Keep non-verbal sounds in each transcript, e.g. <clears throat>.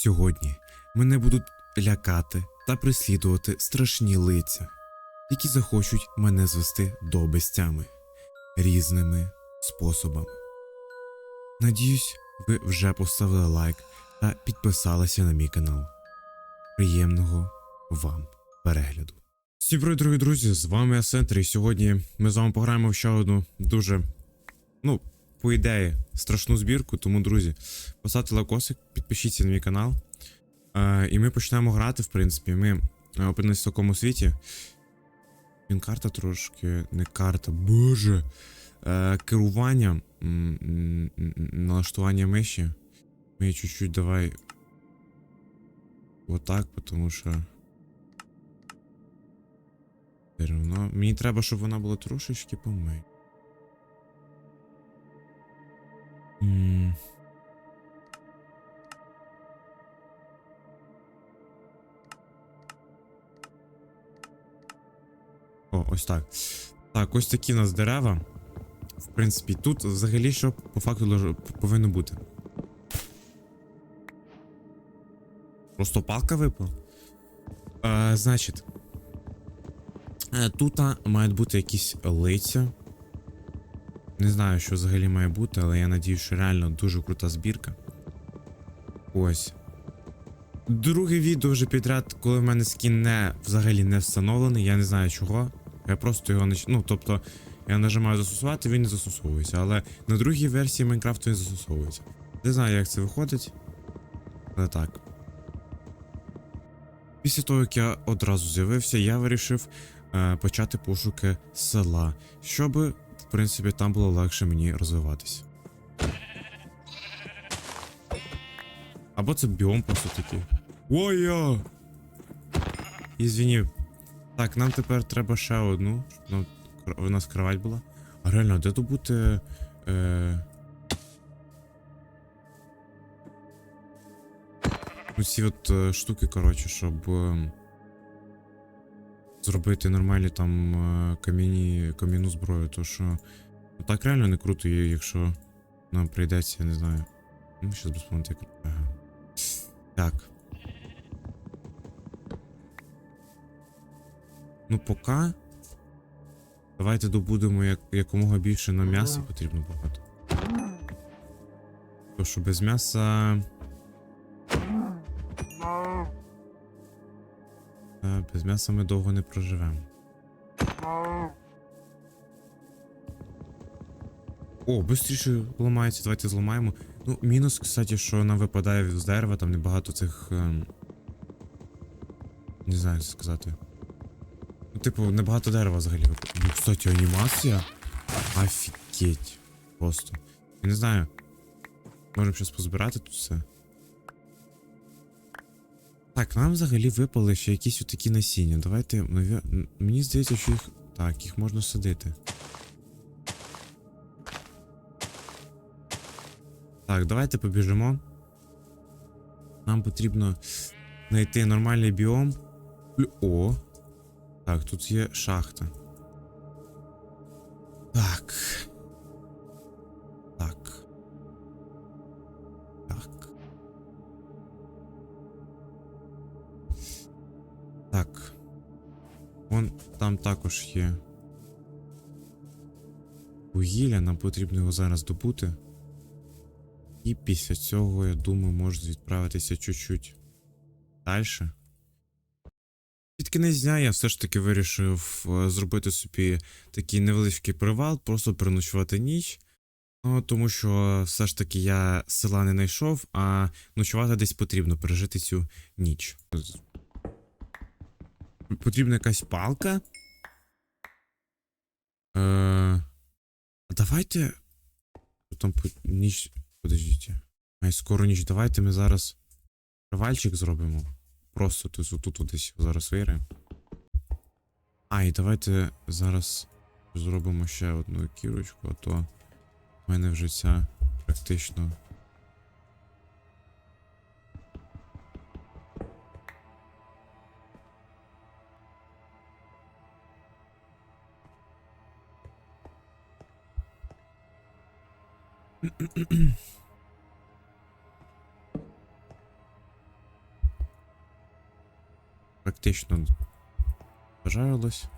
Сьогодні мене будуть лякати та преслідувати страшні лиця, які захочуть мене звести до різними способами. Надіюсь, ви вже поставили лайк та підписалися на мій канал. Приємного вам перегляду. Всім привіт, дорогі друзі! З вами Асентр, і сьогодні ми з вами пограємо в ще одну дуже, ну, по ідеї, страшну збірку. Тому, друзі, поставте лайкосик, підпишіться на мій канал. Е, і ми почнемо грати, в принципі. Ми е, опинилися в такому світі. Він карта трошки, не карта, боже. Е, керування, налаштування миші. Ми чуть-чуть давай. Отак, тому що. Все равно. Мені треба, щоб вона була трошечки поменше. О, ось так. Так, ось такі у нас дерева. В принципі, тут взагалі що по факту повинно бути. Просто палка випала. Е, значить. Е, тут мають бути якісь лиця. Не знаю, що взагалі має бути, але я надію, що реально дуже крута збірка. Ось. Друге відео вже підряд, коли в мене скін не взагалі не встановлений, я не знаю чого. Я просто його не. Ну, тобто, я нажимаю застосувати, він не застосовується. Але на другій версії Майнкрафту він застосовується. Не знаю, як це виходить. Але так. Після того, як я одразу з'явився, я вирішив е, почати пошуки села, щоб, принципі, там було легше мені розвиватися. Або це біом просто такий. Ой-я! Ізвінів. Так, нам тепер треба ще одну, щоб нам у нас кровать була. А реально, де добути. Е... Ну, ці от е, штуки, коротше, щоб. е, Зробити нормальні там е, кам'яні кам'яну зброю, то що. Ну так реально не круто, якщо нам прийдеться, я не знаю. Ну, щас без понти. Ага. Так. Ну, поки. Давайте добудемо як, якомога більше на м'яса потрібно багато. То що без м'яса. Без м'яса ми довго не проживемо. О, швидше ламається, давайте зламаємо. Ну, мінус, кстати, що нам випадає з дерева, там небагато цих. ем, Не знаю, це сказати. Ну, типу, небагато дерева взагалі випадає. Ну, кстати, анімація. Офігеть. Просто. Я не знаю. Можемо щось позбирати тут все. Так, нам взагалі випали ще якісь отакі насіння. Давайте. наві- м, Мені здається, що їх. Так, їх можна садити. Так, давайте побіжимо. Нам потрібно знайти нормальний біом. Плю- О! Так, тут є шахта. Так. Так. Так. Так. Вон там також є. Вугілля, нам потрібно його зараз добути. І після цього, я думаю, можна відправитися чуть-чуть далі. Під кінець дня я все ж таки вирішив е, зробити собі такий невеличкий привал, просто переночувати ніч. Ну, тому що все ж таки я села не знайшов, а ночувати десь потрібно пережити цю ніч. Потрібна якась палка. Е, давайте. Там ніч. Подождіть. Ай, скоро ніч. Давайте ми зараз привальчик зробимо. Просто тут отут от десь зараз виграємо. А, і давайте зараз зробимо ще одну кірочку, а то в мене вже ця практично. <clears throat> практично бажалось.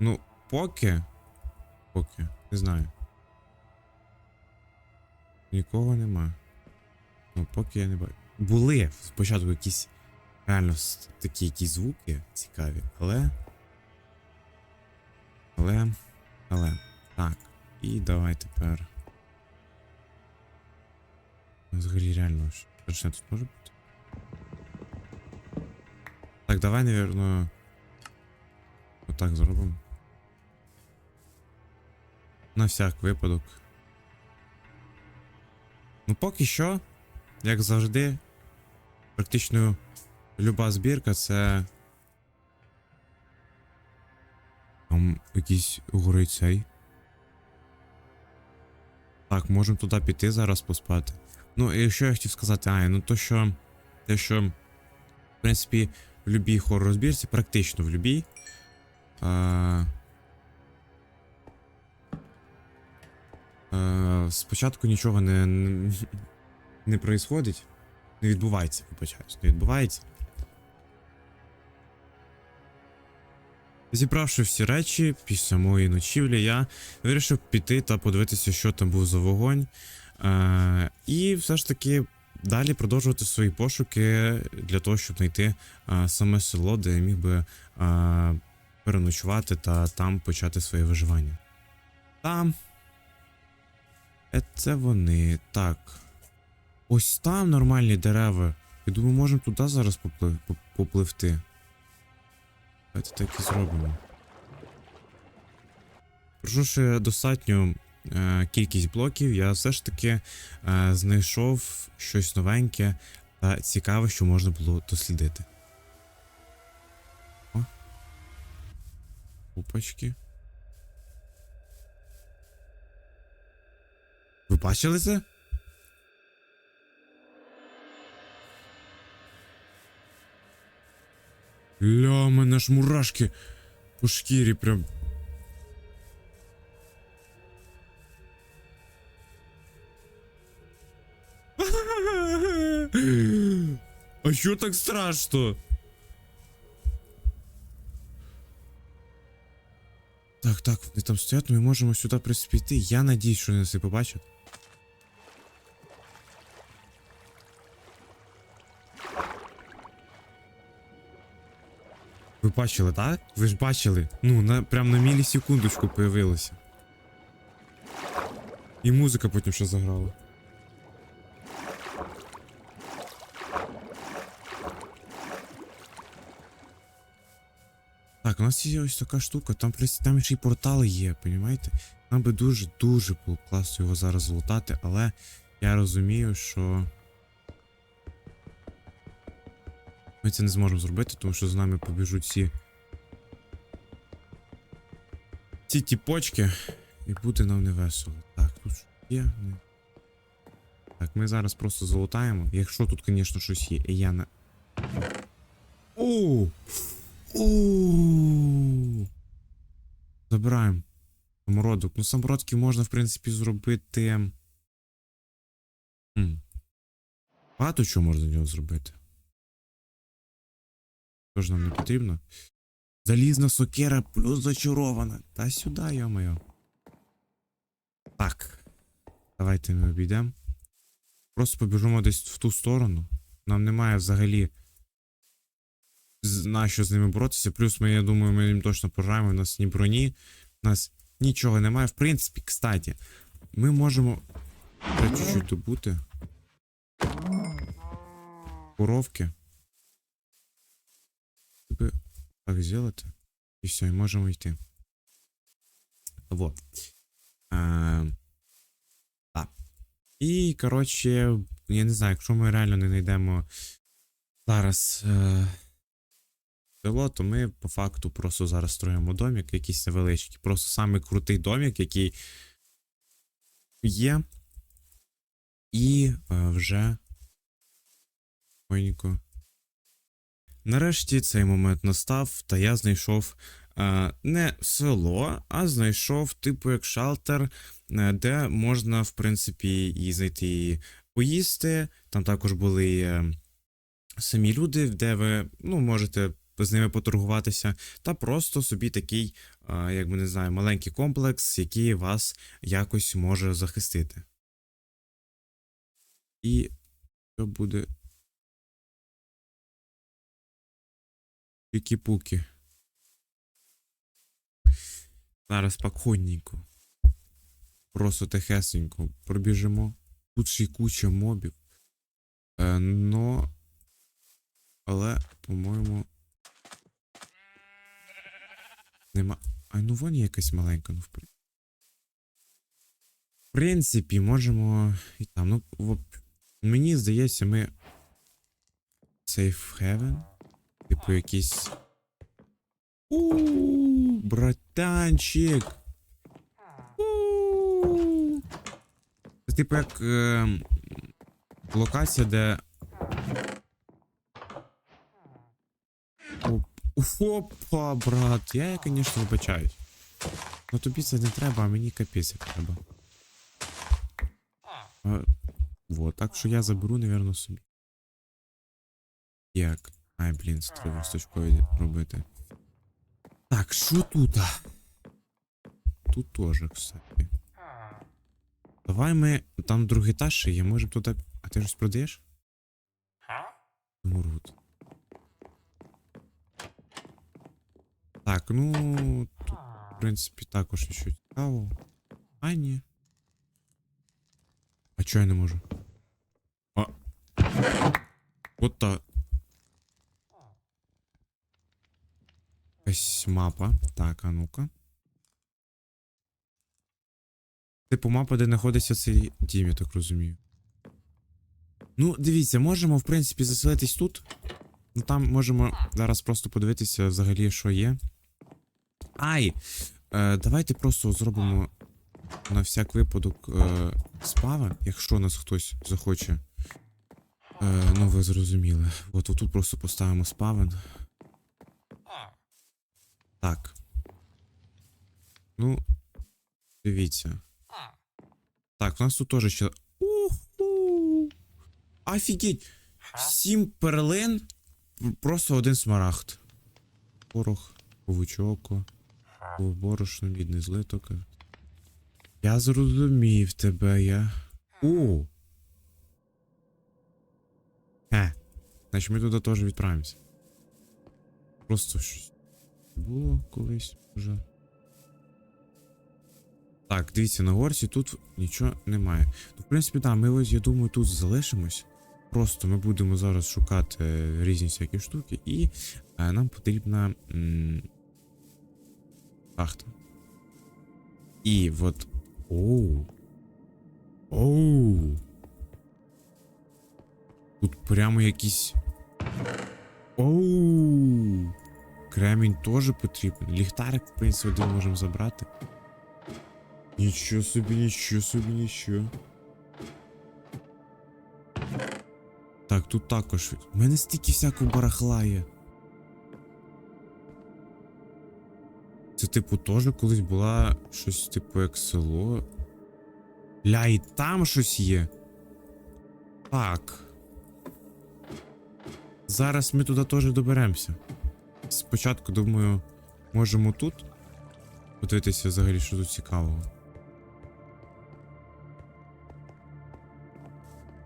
Ну, поки. Поки, не знаю. Нікого нема. Ну, поки я не бачу. Були спочатку якісь реально такі якісь звуки цікаві, але. Але. Але. Так. І давай тепер. Взагалі реально ж. Тут може бути. Так, давай, наверно. Отак зробимо. На всяк випадок. Ну поки що, як завжди, практично люба збірка це. Там якийсь горить цей. Так, можемо туди піти зараз поспати. Ну, і що я хотів сказати, а, ну то що. Те, що. В принципі, в любій хоррор збірці, практично в любій. А, а, спочатку нічого не, не, не происходить. Не відбувається, вибачаюсь, не відбувається. Зібравши всі речі після моєї ночівлі, я вирішив піти та подивитися, що там був за вогонь. Е, і все ж таки далі продовжувати свої пошуки для того, щоб знайти е, саме село, де я міг би е, переночувати та там почати своє виживання. Там. Це вони. Так. Ось там нормальні дерева. Я думаю, можемо туди зараз поплив, попливти. Давайте так і зробимо. Проживши достатню е, кількість блоків, я все ж таки е, знайшов щось новеньке та цікаве, що можна було дослідити. О. Опачки. Ви бачили це? Ля, у мене ж мурашки по шкірі прям. <laughs> А що так страшно? Так, так, вони там стоять, ми можемо сюди приспіти. Я надіюсь, що вони нас і побачать. Ви бачили, так? Ви ж бачили. Ну, на, прям на мілісекундочку появилося. І музика потім ще заграла. Так, у нас є ось така штука, там, там ще й портали є, понімаєте? Нам би дуже-дуже було класно його зараз злутати, але я розумію, що. Ми це не зможемо зробити, тому що з нами побіжуть ці. Ці тіпочки, і буде нам не весело. Так, тут є. Так, ми зараз просто залутаємо. Якщо тут, звісно, щось є, і я не. Оу! Оу! Забираємо. Самородок. Ну, самородки можна, в принципі, зробити. Хм. Багато чого можна з нього зробити. Тож нам не потрібно. Залізна сокира плюс зачарована. Та сюди, йо-моє. Так. Давайте ми обійдемо. Просто побіжимо десь в ту сторону. Нам немає взагалі. На що з ними боротися. Плюс ми, я думаю, ми їм точно пожаємо. У нас ні броні, у нас нічого немає. В принципі, кстати, ми можемо чуть-чуть добути. Коровки. Тебе так зробити. І все, і можемо йти. Вот. А, так. І, коротше, я не знаю, якщо ми реально не знайдемо зараз е, село, то ми по факту просто зараз строїмо домик, якийсь невеличкий. Просто самий крутий домик, який є. І е, вже. Спокійненько. Нарешті цей момент настав, та я знайшов е, не село, а знайшов, типу, як шалтер, е, де можна, в принципі, і знайти і поїсти. Там також були е, самі люди, де ви ну, можете з ними поторгуватися, та просто собі такий, а, як би не знаю, маленький комплекс, який вас якось може захистити. І що буде. Пікі-пуки. Зараз спокійненько. Просто тихесенько пробіжимо. Тут ще й куча мобів. Е, но. Але, по-моєму. Нема. А ну вон якась маленька, ну в при- В принципі, можемо і там. Ну, в... мені здається, ми. Safe Heaven. Типу якийсь. У, братанчик. У. Це типу як е, локація, де. Оп. Опа, брат. Я, звісно, вибачаюсь. Ну тобі це не треба, а мені капець як треба. Вот, так що я заберу, напевно, собі. Як? Ай, блін, це треба сточкові робити. Так, що тут? Тут теж, кстати. Давай ми. Там другий етаж ще є, можемо туди. А ти щось продаєш? Мурут. Так, ну. Тут, в принципі, також ще цікаво. А, ні. А чого я не можу? А. От та. Якась мапа. Так, а ну-ка. Типу мапа, де знаходиться цей дім, я так розумію. Ну, дивіться, можемо, в принципі, заселитись тут. Ну там можемо зараз просто подивитися взагалі, що є. Ай! Е, давайте просто зробимо на всяк випадок е, спавен, якщо нас хтось захоче. Е, ну, ви зрозуміли. От тут просто поставимо спавен. Так. Ну, дивіться. Так, у нас тут теж ще. Уху! Офігеть! Сім перлин, просто один смарагд. Порох, павучок, борошно, мідний злиток. Я зрозумів тебе, я. О! Хе. Значить ми туди теж відправимося. Просто щось було колись вже. Так, дивіться, на горці тут нічого немає. Ну, в принципі, так, ми ось, я думаю, тут залишимось. Просто ми будемо зараз шукати е, різні всякі штуки, і е, нам потрібна м, шахта. І от. Оу. Оу. Тут прямо якісь. Оу. Кремінь теж потрібен. Ліхтарик, в принципі, один можемо забрати. Нічого собі, нічого собі, нічого. Так, тут також. У мене стільки всякого барахла є. Це, типу, теж колись була щось, типу, як село. Ля, і там щось є. Так. Зараз ми туди теж доберемося. Спочатку, думаю, можемо тут подивитися взагалі, що тут цікавого.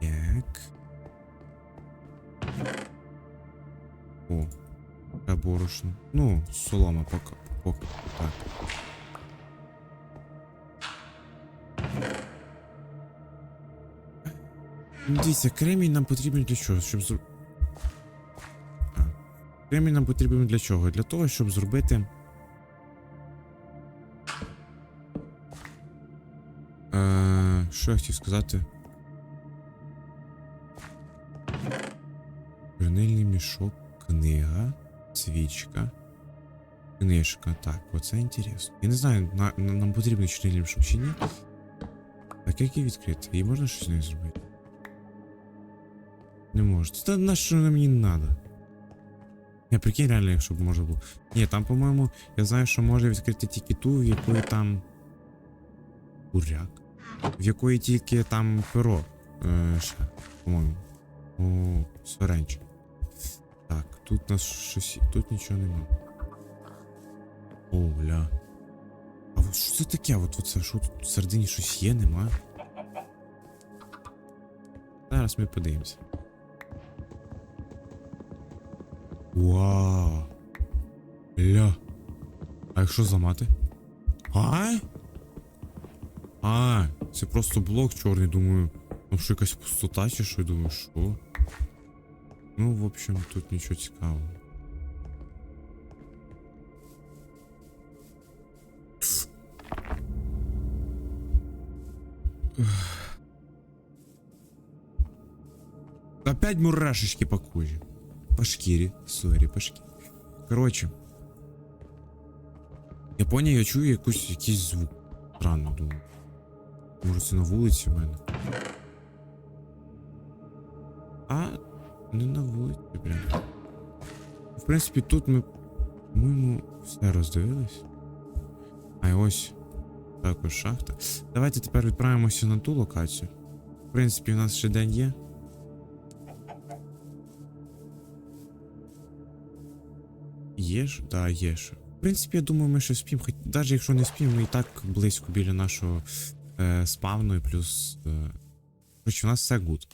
Так. О, та борошно. Ну, солома поки. поки. Так. Дивіться, кремінь нам потрібен для чого? Щоб зр... Кремінь нам потрібен для чого? Для того, щоб зробити. Е, що я хотів сказати? Чорнильний мішок, книга, свічка. Книжка. Так, оце інтересно. Я не знаю, на, на- нам потрібен чорнильний мішок чи ні. Так як її відкрити? Її можна щось з нею зробити? Не можу. Та на що мені не треба? Я прикинь, реально, якщо б може було. Ні, там, по-моєму, я знаю, що може відкрити тільки ту, в якої там. Буряк. В якої тільки там перо. Е, ще, по-моєму. О, соренч. Так, тут у нас щось. Тут нічого нема. О, ля. А от що це таке? От оце, що тут всередині щось є, нема? Зараз ми подивимося. Вау. Ля. А якщо зламати? А? А, це просто блок чорний, думаю. Там що якась пустота чи що, думаю, що? Ну, в общем, тут нічого цікавого. Опять мурашечки по коже. По шкірі. Сорі, по шкірі. Коротше. Я поняв, я чую якусь, якийсь звук. Странно, думаю. Може це на вулиці в мене. А, не на вулиці, прям. В принципі, тут ми. По-моєму, все роздивились. А ось також шахта. Давайте тепер відправимося на ту локацію. В принципі, у нас ще день є. Є ж? Да, є ж. В принципі, я думаю, ми ще спім, хоч навіть якщо не спім, ми і так близько біля нашого е, спавну і плюс. Е... Короче, у нас все гуд.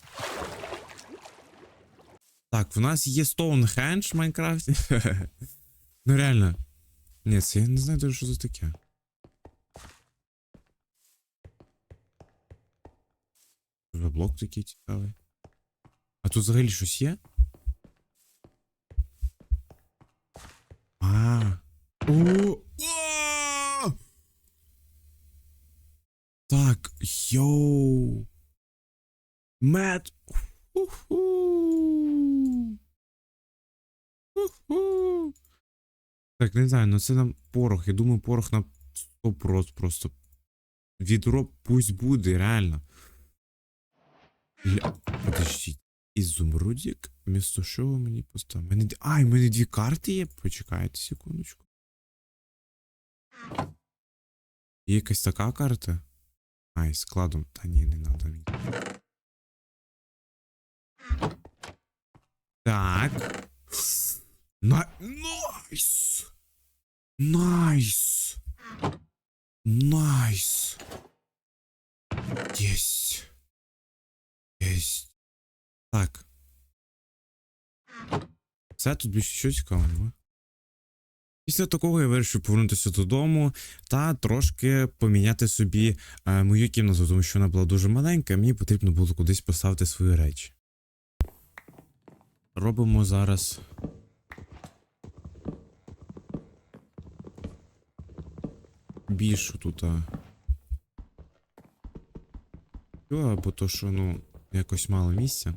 Так, в нас є Stonehenge в Майнкрафті. <laughs> ну реально. Ні, це я не знаю даже, що це таке. Блок такий цікавий. А тут взагалі щось є? О! Так, йоу. Мед. Так, не знаю, ну це нам порох. Я думаю, порох на 100% просто. Відро пусть буде, реально. Ля... Подождіть. Ізумрудік? Місто що мені поставили? Мене... А, в мене дві карти є. Почекайте секундочку. Є якась така карта? А, і складом. Та ні, не надо мені. Так. На... Найс! Найс! Найс! Єсть. Єсть. Так. Все тут більше що цікавого нема. Після такого я вирішив повернутися додому та трошки поміняти собі е, мою кімнату, тому що вона була дуже маленька, і мені потрібно було кудись поставити свої речі. Робимо зараз. Більшу тут. Або то, що, ну, якось мало місця.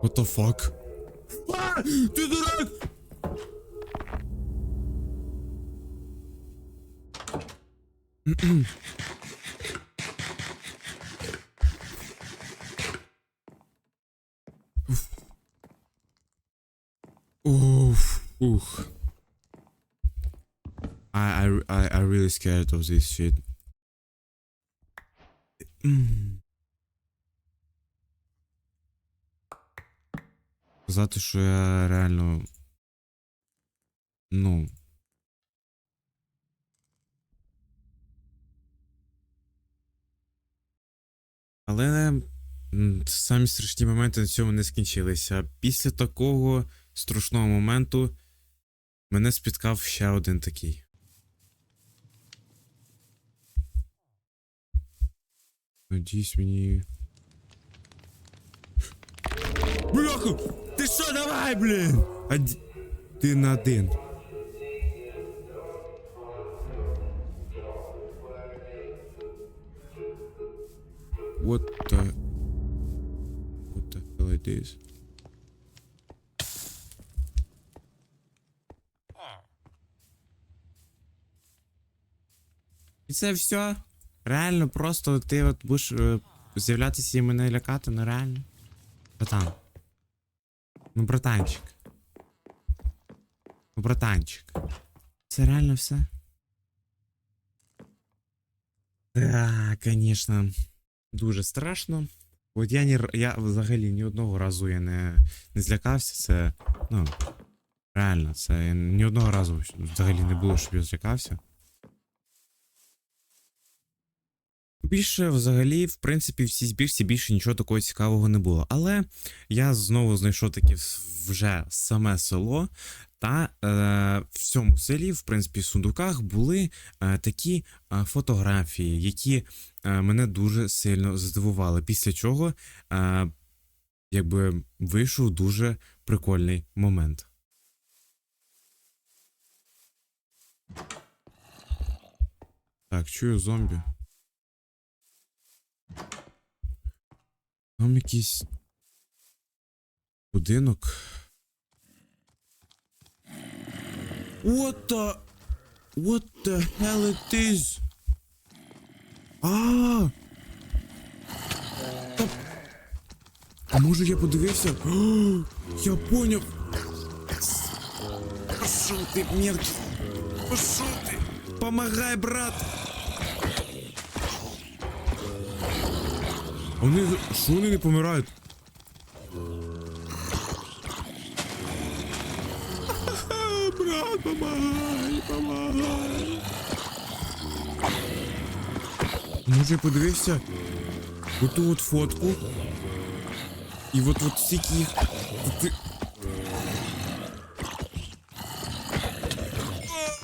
What the fuck? Ah, düdürük! <clears throat> Oof. Oof. Oof. I, I I I really scared of this shit. Сказати, що я реально. Ну. Але самі страшні моменти на цьому не скінчилися. Після такого страшного моменту мене спіткав ще один такий. Надіюсь, мені. Бляха! Ти що, давай, блін! Оді... Ти на один. What the... What the hell it is? І це все? Реально, просто ти от будеш е, з'являтися і мене лякати, ну реально. Братан. Ну, братанчик. Ну, братанчик. Це реально все? Так, звісно, дуже страшно. От я ні, я взагалі ні одного разу я не, не злякався. Це, ну, реально, це ні одного разу взагалі не було, щоб я злякався. Більше, взагалі, в принципі, в цій збірці більше нічого такого цікавого не було. Але я знову знайшов таки вже саме село, та е, в цьому селі, в принципі, в сундуках були е, такі е, фотографії, які е, мене дуже сильно здивували. Після чого, е, якби вийшов дуже прикольний момент. Так, чую зомбі. Якийсь будинок. What the... What the hell it is? А! Та- А може я подивився? О, <gasps> я поняв. Пошел ти, мерзкий. Пошел. Помагай, брат. Вони, що вони не помирають? Брат, помагай, помагай. Може я подивився оту от фотку. І от от стільки їх. От ти-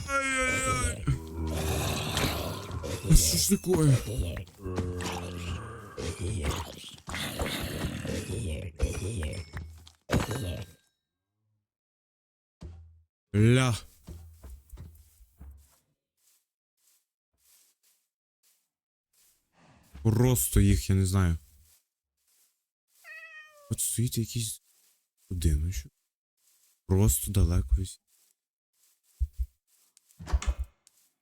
Ай-яй-яй. А що ж такое? Просто їх, я не знаю. От стоїть якийсь будиночок. Просто далеко.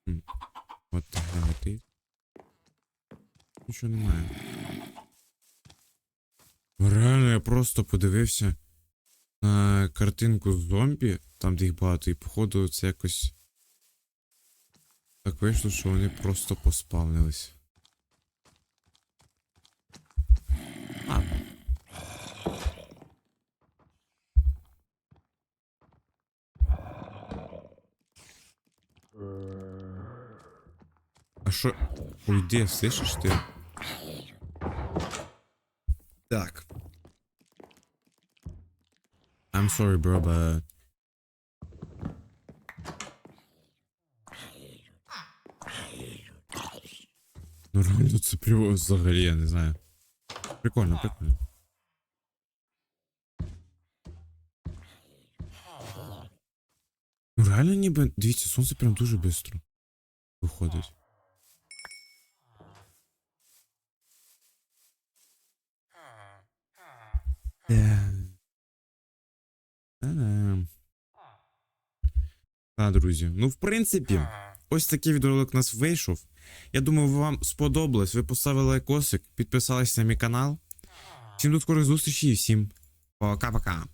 Хм. От так летить. Нічого немає. Реально, я просто подивився на картинку зомбі, там де їх багато, і походу це якось. Так вийшло, що вони просто поспавнились. Що? Уйди, слышиш ти? Так. I'm sorry, bro, but... Ну реально це прямо взагалі, я не знаю. Прикольно, прикольно. Ну реально ніби, дивіться, сонце прям дуже швидко виходить. Да. Друзі. Ну, в принципі, ось такий відеоролик у нас вийшов. Я думаю, вам сподобалось. Ви поставили лайкосик, підписалися на мій канал. Всім до скорих зустрічей і всім пока-пока.